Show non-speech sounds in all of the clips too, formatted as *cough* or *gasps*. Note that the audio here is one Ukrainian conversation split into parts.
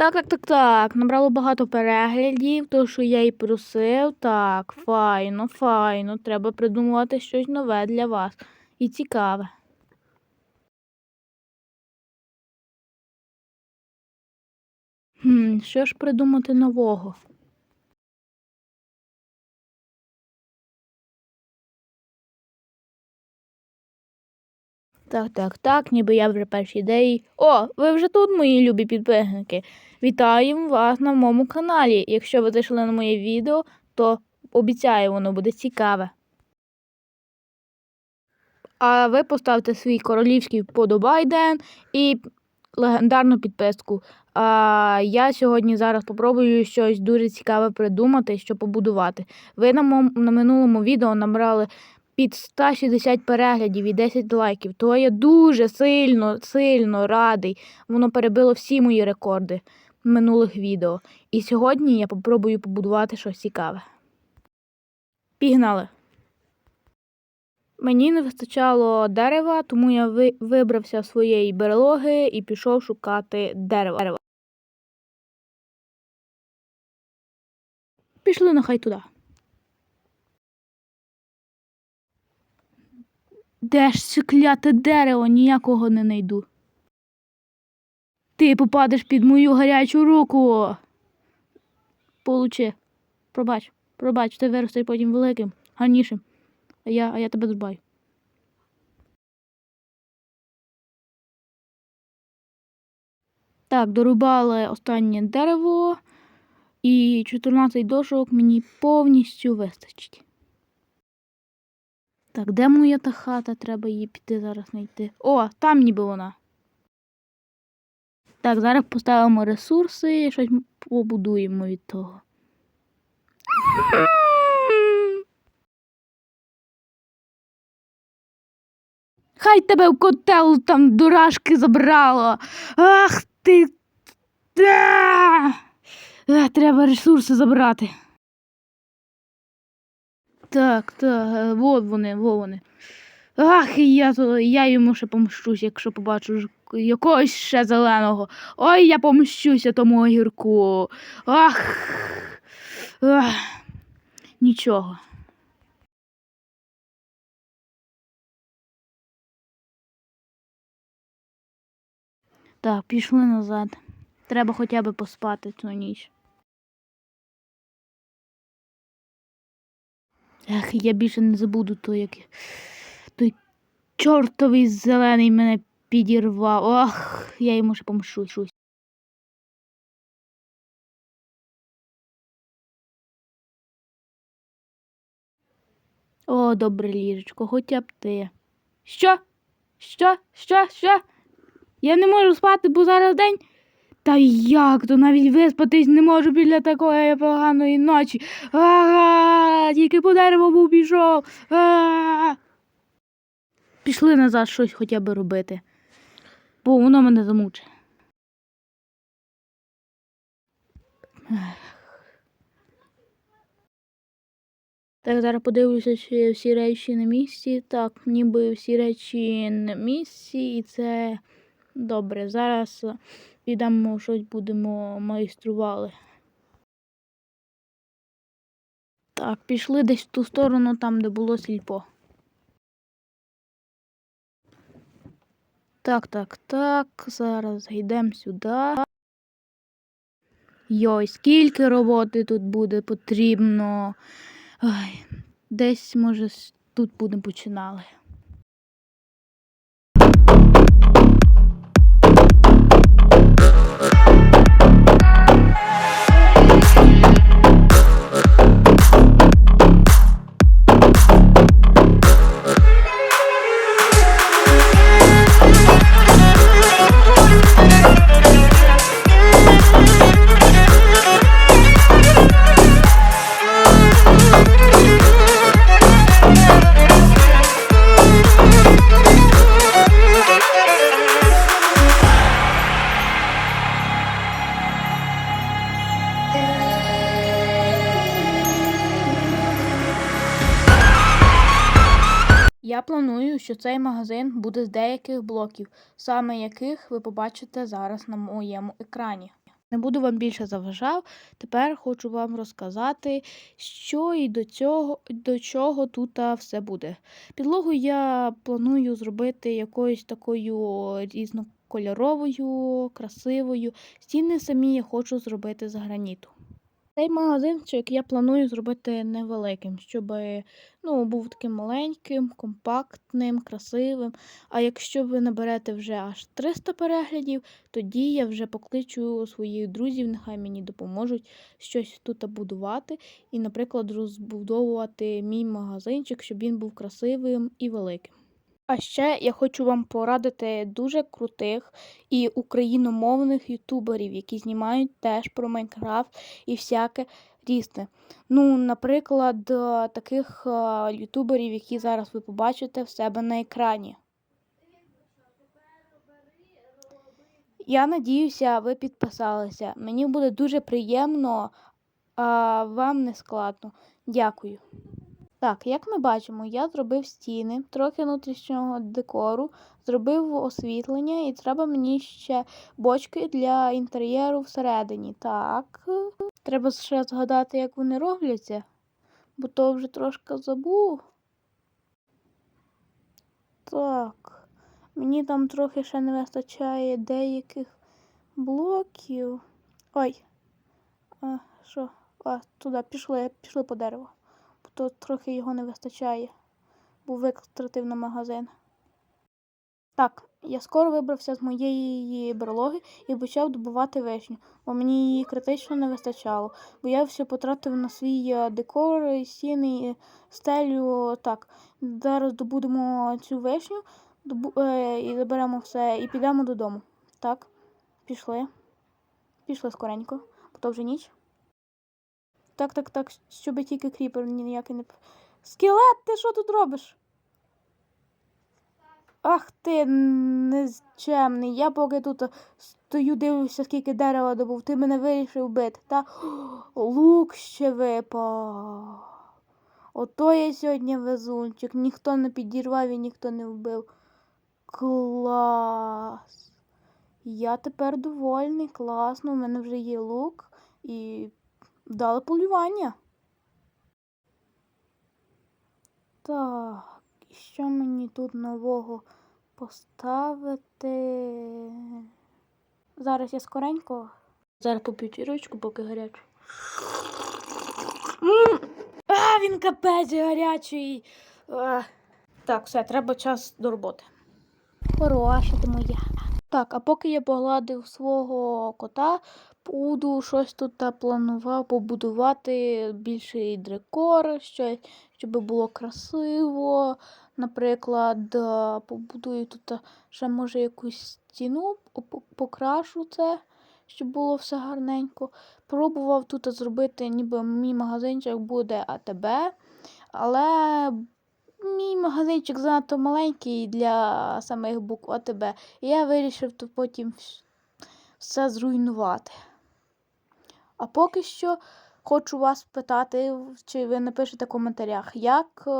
Так, так, так, так. Набрало багато переглядів, то що я і просив. Так, файно, файно. Треба придумувати щось нове для вас. І цікаве. Хм, що ж придумати нового? Так, так, так, ніби я вже перші ідеї. О, ви вже тут, мої любі підписники. Вітаю вас на моєму каналі. Якщо ви зайшли на моє відео, то обіцяю, воно буде цікаве. А ви поставте свій королівський вподобайден і легендарну підписку. А я сьогодні зараз попробую щось дуже цікаве придумати, що побудувати. Ви на, мом- на минулому відео набрали під 160 переглядів і 10 лайків. То я дуже сильно, сильно радий. Воно перебило всі мої рекорди минулих відео. І сьогодні я попробую побудувати щось цікаве. Пігнали! Мені не вистачало дерева, тому я ви- вибрався з своєї берлоги і пішов шукати дерева. Пішли нехай туди. Де ж це кляте дерево, ніякого не найду. Ти попадеш під мою гарячу руку. Получи. Пробач, пробач, ти виростеш потім великим, гарнішим. А я, а я тебе дбаю. Так, дорубали останнє дерево, і 14 дошок мені повністю вистачить. Так, де моя та хата? Треба її піти зараз знайти. О, там ніби вона. Так, зараз поставимо ресурси і щось побудуємо від того. Хай тебе в котел там дурашки забрало. Ах ти. Е, Треба ресурси забрати. Так, так, е, вот вони, во вони. Ах, я, то- я йому ще помщусь, якщо побачу якогось ще зеленого. Ой, я помщуся тому огірку. Ах. Ах. Нічого. Так, пішли назад. Треба хоча б поспати цю ніч. Ех, я більше не забуду то, як той чортовий зелений мене підірвав. Ох, я йому ще помщусь. О, добре ліжечко, хоча б ти. Що? Що? Що? Що? Я не можу спати, бо зараз день. Та як то навіть виспатись не можу після такої поганої ночі. А, тільки по дереву був пішов. А. Пішли назад щось хоча б робити. Бо воно мене замучить. Так, зараз подивлюся, чи всі речі на місці. Так, ніби всі речі на місці, і це добре. Зараз е, підемо щось будемо майстрували. Так, пішли десь в ту сторону, там, де було сільпо. Так, так, так. Зараз йдемо сюди. Йой, скільки роботи тут буде потрібно. Ой, десь, може, тут будемо починали. Я планую, що цей магазин буде з деяких блоків, саме яких ви побачите зараз на моєму екрані. Не буду вам більше заважав. Тепер хочу вам розказати, що і до цього до чого тут все буде. Підлогу я планую зробити якоюсь такою різнокольоровою, красивою. Стіни самі я хочу зробити з граніту. Цей магазинчик я планую зробити невеликим, щоб ну, був таким маленьким, компактним, красивим. А якщо ви наберете вже аж 300 переглядів, тоді я вже покличу своїх друзів, нехай мені допоможуть щось тут будувати і, наприклад, розбудовувати мій магазинчик, щоб він був красивим і великим. А ще я хочу вам порадити дуже крутих і україномовних ютуберів, які знімають теж про Майнкрафт і всяке різне. Ну, наприклад, е, таких е, ютуберів, які зараз ви побачите в себе на екрані. Я надіюся, ви підписалися. Мені буде дуже приємно, а вам не складно. Дякую. Так, як ми бачимо, я зробив стіни, трохи внутрішнього декору, зробив освітлення і треба мені ще бочки для інтер'єру всередині. Так, треба ще згадати, як вони робляться, бо то вже трошки забув. Так, мені там трохи ще не вистачає деяких блоків. Ой, а, що? А, туди пішли, пішли по дереву то трохи його не вистачає. Був витратив на магазин. Так, я скоро вибрався з моєї берлоги і почав добувати вишню, бо мені її критично не вистачало, бо я все потратив на свій е, декор, стіни, стелю. Так, зараз добудемо цю вишню добу... е, і заберемо все і підемо додому. Так, пішли. Пішли скоренько, бо то вже ніч. Так, так, так, щоб тільки кріпер ніякий не. Скелет, ти що тут робиш? Ах ти незчемний. Я поки тут стою, дивлюся, скільки дерева добув, ти мене вирішив бити. Та *gasps* лук ще випав. Ото я сьогодні везунчик. Ніхто не підірвав і ніхто не вбив. Клас. Я тепер довольний, класно, у мене вже є лук і Дали полювання. Так, і що мені тут нового поставити? Зараз я скоренько. Зараз поп'ю чірочку, поки гарячу. А, він капець гарячий. А. Так, все, треба час до роботи. Хороша ти моя. Так, а поки я погладив свого кота, буду щось тут планував побудувати більший декор, щоб було красиво. Наприклад, побудую тут ще, може, якусь стіну, покрашу це, щоб було все гарненько. Пробував тут зробити, ніби мій магазинчик буде АТБ, але мій магазинчик занадто маленький для самих букв АТБ. І я вирішив то потім все зруйнувати. А поки що хочу вас питати, чи ви напишете в коментарях, як е,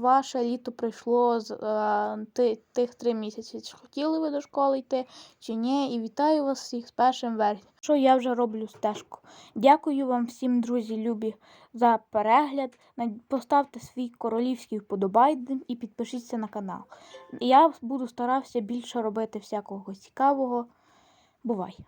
ваше літо пройшло з е, тих три місяці. Чи хотіли ви до школи йти, чи ні? І вітаю вас всіх з першим вересня. Що я вже роблю стежку. Дякую вам всім, друзі, любі, за перегляд. Поставте свій королівський вподобайден і підпишіться на канал. Я буду старатися більше робити всякого цікавого. Бувай!